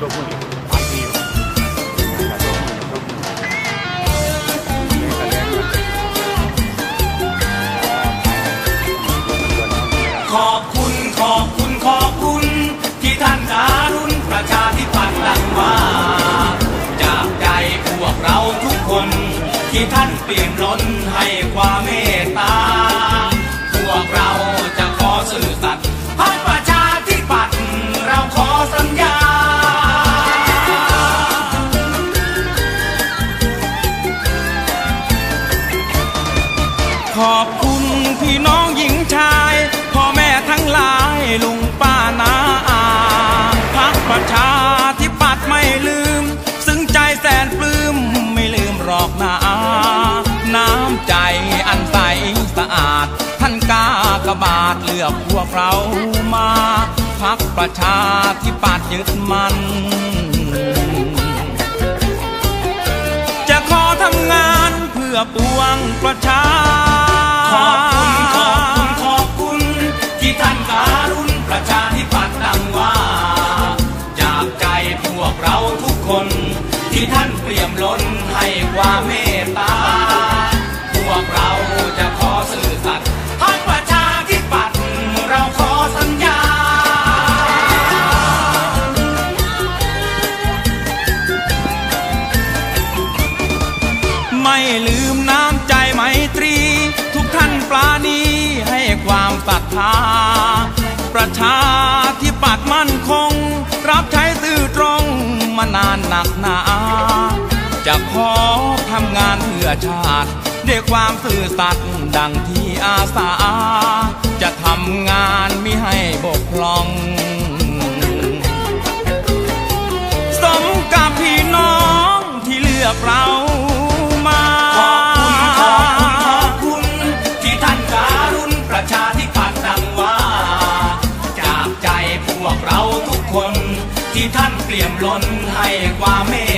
ตัวมือไปดีขอบคุณขอบคุณขอบคุณ ที่ท่านการุณประชาธิปัตย์ดังว่า จากใจพวกเราทุกคน ที่ท่านเปลี่ยนล้นให้ความเมต อกพวกเรามาพักประชาธิปัตย์ยึดมัน จะขอทำงานเพื่อปวงประชา ขอบคุณ ขอบคุณ ขอบคุณ ที่ท่านการุณประชาธิปัตย์ดังว่า จากใจพวกเราทุกคน ที่ท่านเปี่ยมล้นให้ความเมต จะขอทำงานเพื่อชาติด้วยความซื่อสัตย์ดังที่อาสา จะทำงานมิให้บกพร่อง สมกับพี่น้องที่เลือกเรามาขอบคุณขอบคุณขอบคุณที่ท่านการุณประชาธิปัตย์ดังว่า จากใจพวกเราทุกคนที่ท่านเปลี่ยมล้นให้ความเมต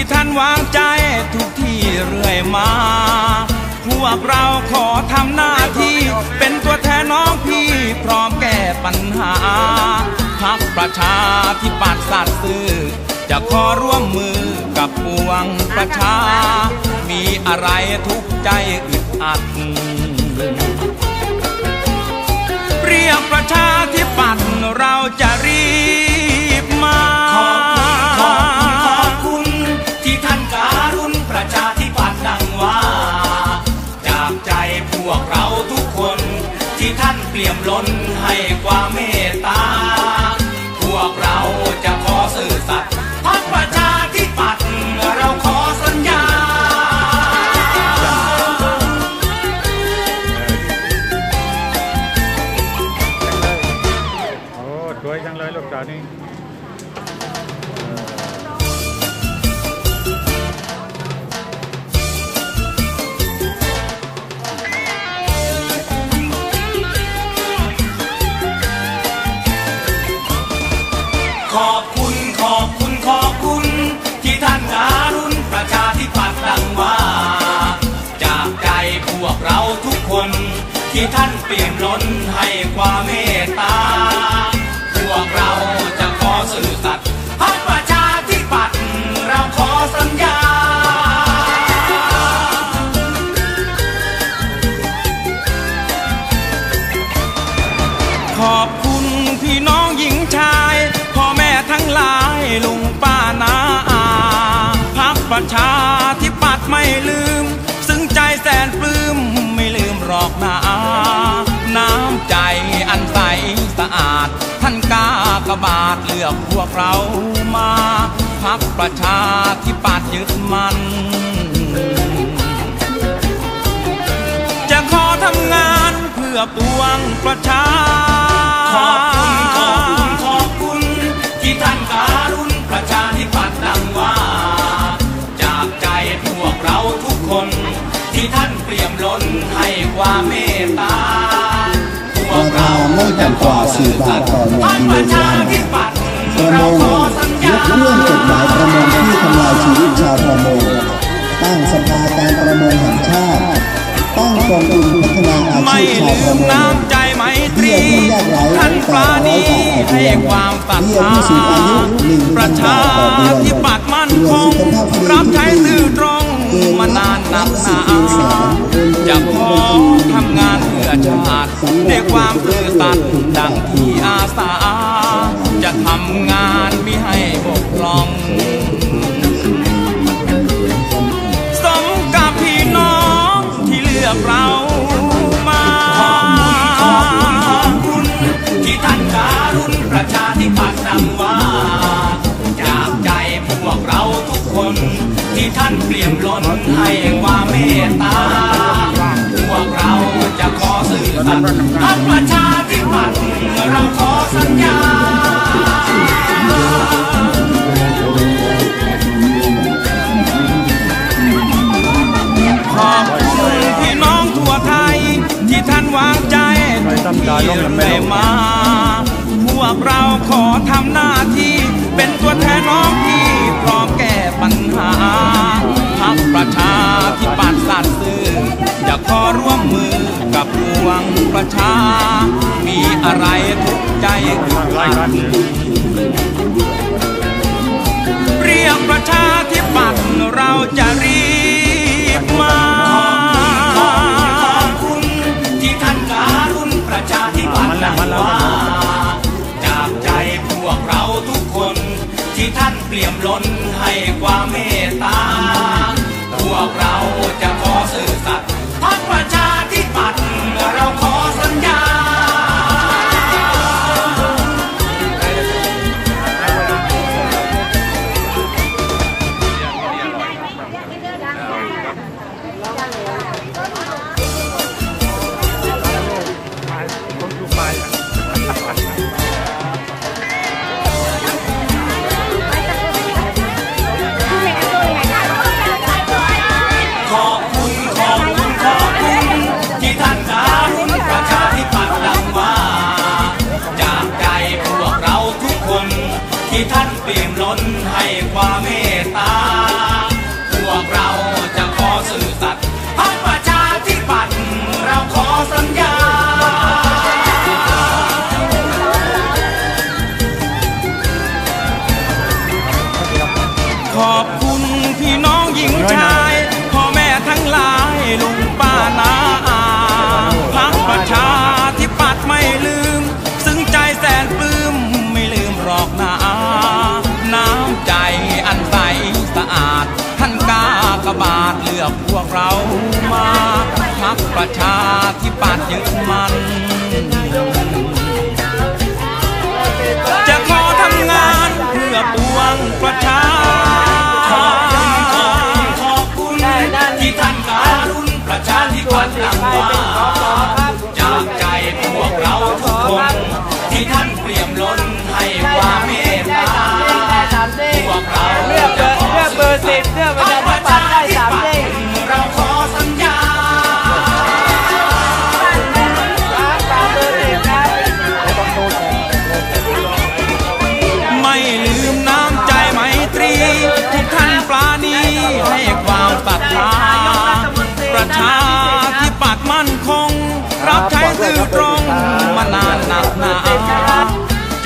ที่ท่านวางใจทุกที่เรื่อยมา พวกเราขอทำหน้าที่ เป็นตัวแทนน้องพี่พร้อมแก้ปัญหาพักประชาธิปัตย์สัตย์ซื่อจะขอร่วมมือกับปวงประชา มีอะไรทุกใจอึดอัด ที่ท่านเปลี่ยนล้นให้ อันใสสะอาด ท่านกากบาทเลือกพวกเรามาพักประชาธิปัตย์ยึดมัน จะขอทำงานเพื่อปวงประชา ขอบคุณ ขอบคุณ ขอบคุณ ที่ท่านการุณประชาธิปัตย์ดังว่า จากใจพวกเราทุกคน ที่ท่านเปี่ยมล้นให้ความเม กว่า4บาทต่อหนึ่งพรรคกิโลกรัมธิปัตย์ประมงยกเรื่องกฎหมายประมงที่ทำลายชีวิตชาวประมงตั้งสภาการประมงแห่งชาติตั้งกองทุนพัฒนาอาชีพชาวประมงน้ำใจไหมตรีเบี้ยผู้ยากไร้ท่านปราณีให้ความศรัทธาผู้สูงอยุหนึ่งปพัระชาบาทต่อเดือนธิปัตย์มั่นคงรับใช้ซื่อตรง มานานนักหนาจะขอทำงานเพื่อชาติด้วยความซื่อสัตย์ดังที่อาสา จะทำงานไม่ให้บกพร่อง เปลี่ยนล้นให้ความเมตตา พวกเราจะขอสื่อสัตย์พรรคประชาธิปัตย์เราขอสัญญาขอบคุณพี่น้องทั่วไทย ที่ท่านวางใจทุกที่เรื่มา พวกเราขอทำหน้าที่เป็นตัวแทนน้องที่พร้อม แก้ปัญหาพักประชาธิปัตย์สัตย์ซื่อจะขอร่วมมือกับพวงประชา มีอะไรทุกใจคือการนี้เรียกประชาธิปัตย์เราจะรีบมาขอบคุณที่ท่านการุณประชาธิปัตย์นำว่า ให้ค ที่ท่านเปลี่ยนล้นให้ความเมตตา พวกเราจะขอสื่อสัตย์พรรคประชาธิปัตย์เราขอสัญญา ขอบคุณพี่น้องหญิงชาย พ่อแม่ทั้งหลายลุงาทเลือกพวกเรามาพักประชาธิปัตย์ยึดมัน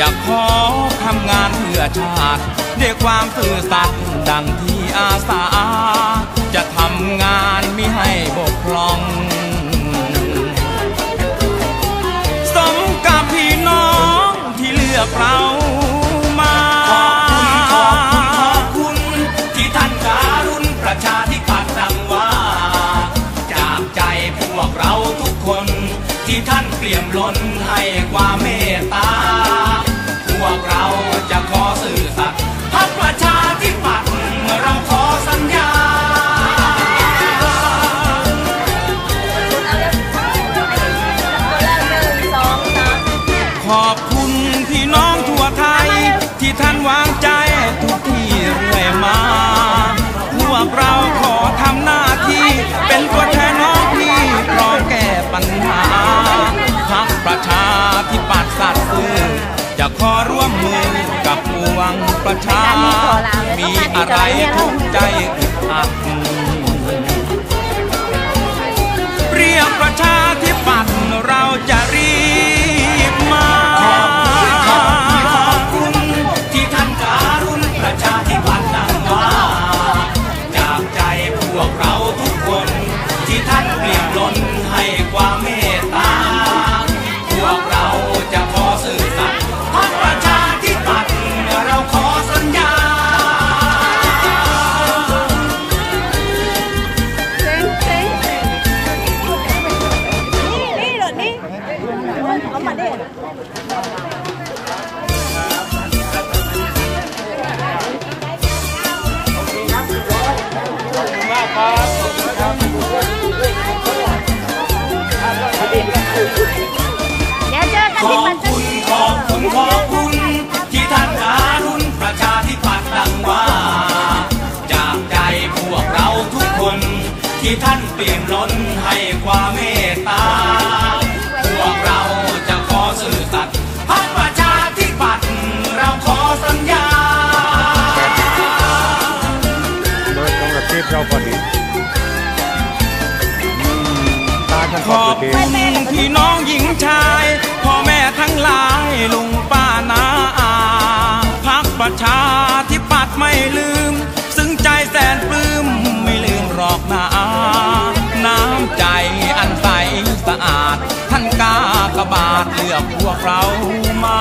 จะขอทำงานเพื่อชาติด้วยความซื่อสัตย์ดังที่อาสา จะทำงานมิให้บกพร่อง สมกับพี่น้องที่เลือกเรามาขอบคุณขอบคุณขอบคุณที่ท่านการุณประชาธิปัตย์ดังว่า จากใจพวกเราทุกคนที่ท่านเปลี่ยมล้นให้ความเมตตา พวกเราจะขอสื่อสัตย์พรรคประชาธิปัตย์เราขอสัญญา ขอบคุณพี่น้องทั่วไทย ที่ท่านวาง ประชา มีอะไรทุกใจอักเรียกประชา ที่ท่านเปลี่ยนล้นให้ความเมตตา พวกเราจะขอสื่อสัตย์พรรคประชาธิปัตย์เราขอสัญญา โดยตรงกับที่เราพอดีตาฉันขขออบบคุณคุณพี่น้อง อกพวกเรามา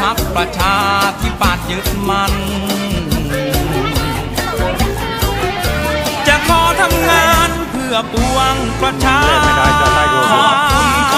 พักประชาธิปัตย์ยึดมัน จะขอทำงานเพื่อปวงประชาไม่ได้จะ